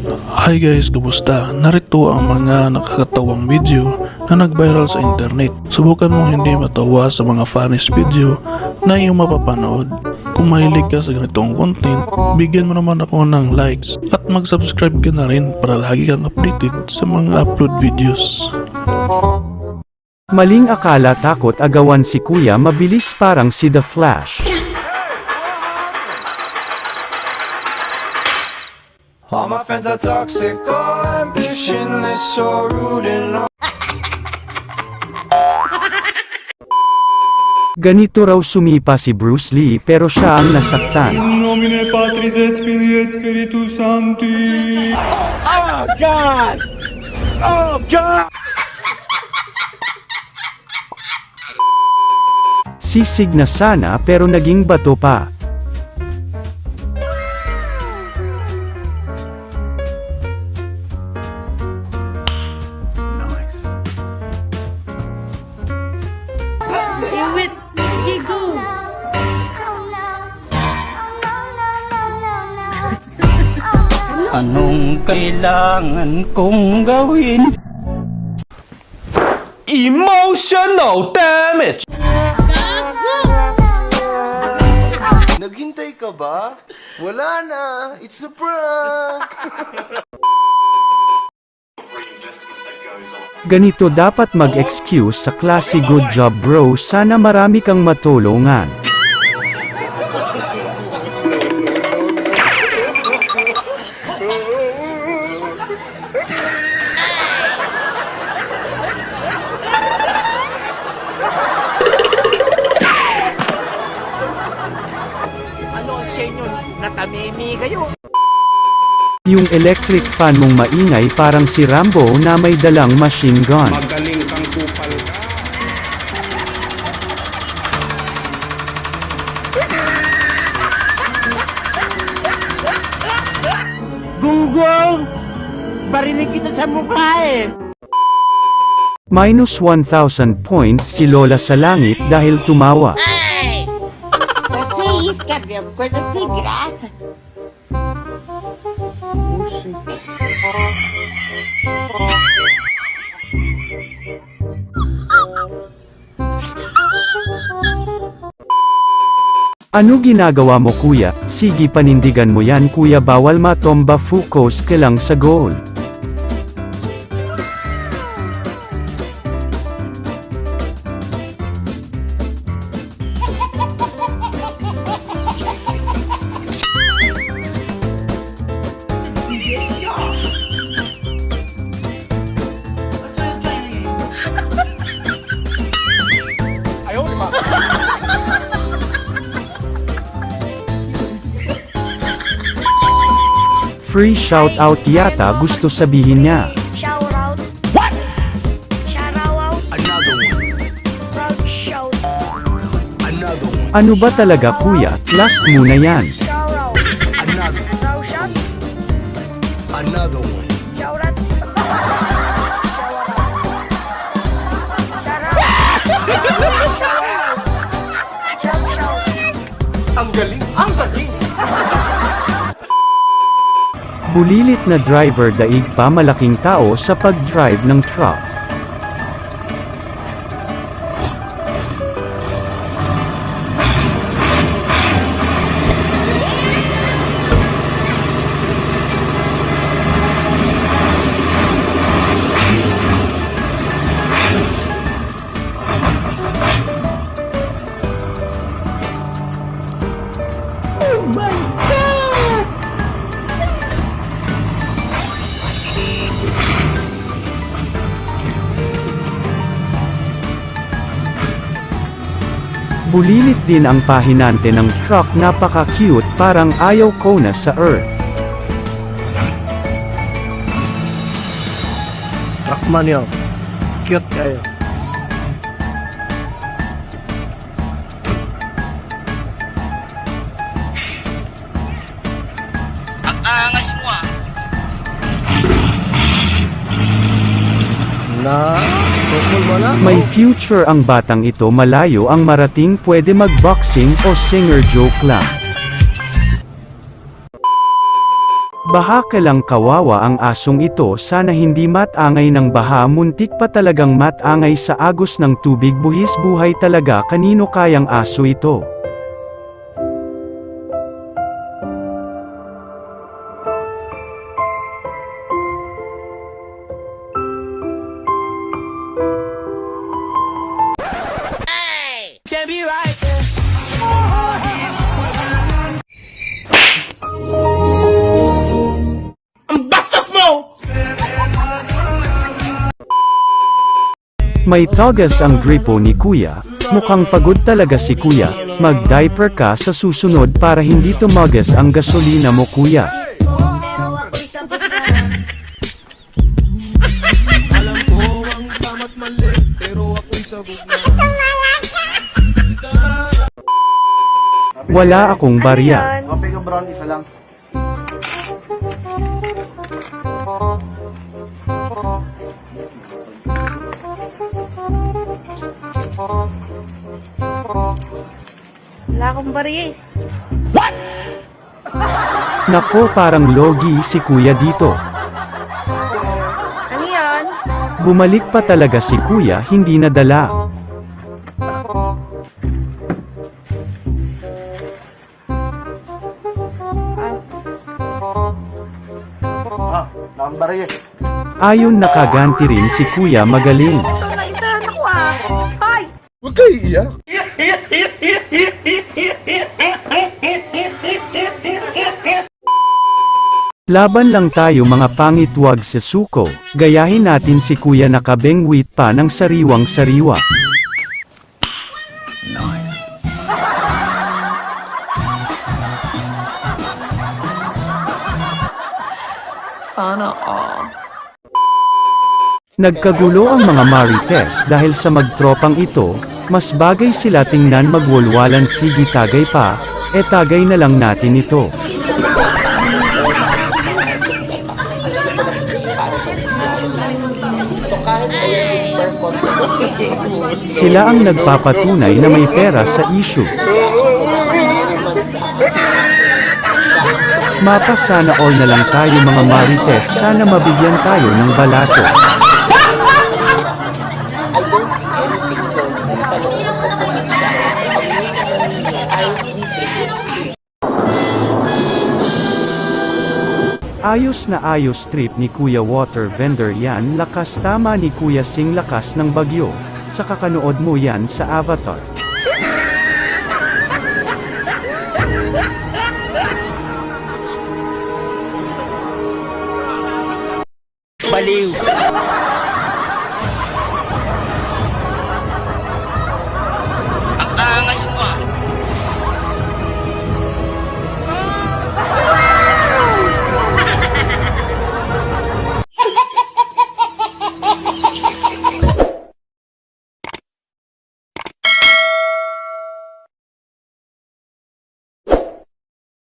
Hi guys, kumusta? Narito ang mga nakakatawang video na nag-viral sa internet. Subukan mo hindi matawa sa mga funniest video na iyong mapapanood. Kung mahilig ka sa ganitong content, bigyan mo naman ako ng likes at mag-subscribe ka na rin para lagi kang updated sa mga upload videos. Maling akala takot agawan si kuya mabilis parang si The Flash. All my friends are toxic, all ambitionless, so rude and all. Ganito raw sumipa si Bruce Lee pero siya ang nasaktan. nomine Patris et Filii et Spiritus Sancti. Sisig na sana pero naging bato pa. Anong kailangan kong gawin? Emotional damage! Naghintay ka ba? Wala na. It's a prank. Ganito dapat mag-excuse sa klase good job bro sana marami kang matulungan. Yung electric fan mong maingay parang si Rambo na may dalang machine gun. Magaling kang kupal ka. Gunggong! Barinig kita sa mukha eh! Minus 1,000 points si Lola sa langit dahil tumawa. Você escreveu coisa sem graça. Ano ginagawa mo kuya? Sige panindigan mo yan kuya bawal matomba focus ka lang sa goal. Free shout out yata gusto sabihin niya. Ano ba talaga kuya? Last muna yan. Another. Another one. Ang galing. Ang galing. Bulilit na driver daig pa malaking tao sa pag-drive ng truck. Bulilit din ang pahinante ng truck napaka-cute parang ayaw ko na sa earth. Rockman yun. Cute kayo. Na, tukol mo na. May future ang batang ito malayo ang marating pwede mag-boxing o singer joke lang. Baha ka lang kawawa ang asong ito sana hindi matangay ng baha muntik pa talagang matangay sa agos ng tubig buhis buhay talaga kanino kayang aso ito. May togas ang gripo ni kuya, mukhang pagod talaga si kuya, mag-diaper ka sa susunod para hindi tumagas ang gasolina mo kuya. Wala akong barya. Kape ka brown, isa lang. Wala akong bari eh. Nako parang logi si kuya dito. Ano yan? Bumalik pa talaga si kuya hindi nadala. Ah, number eh. Ayon nakaganti rin si kuya magaling. Isa. Naku ah. Ay! Huwag kayo iiyak. Laban lang tayo mga pangit wag sa suko, gayahin natin si kuya nakabengwit pa ng sariwang sariwa. Sana all. Nagkagulo ang mga marites dahil sa magtropang ito, mas bagay sila tingnan magwalwalan sige tagay pa, e tagay na lang natin ito. Sila ang nagpapatunay na may pera sa issue. Mapa sana all na lang tayo mga marites sana mabigyan tayo ng balato. Ayos na ayos trip ni Kuya Water Vendor yan lakas tama ni Kuya Sing lakas ng bagyo. Sa kakanood mo yan sa Avatar. Baliw.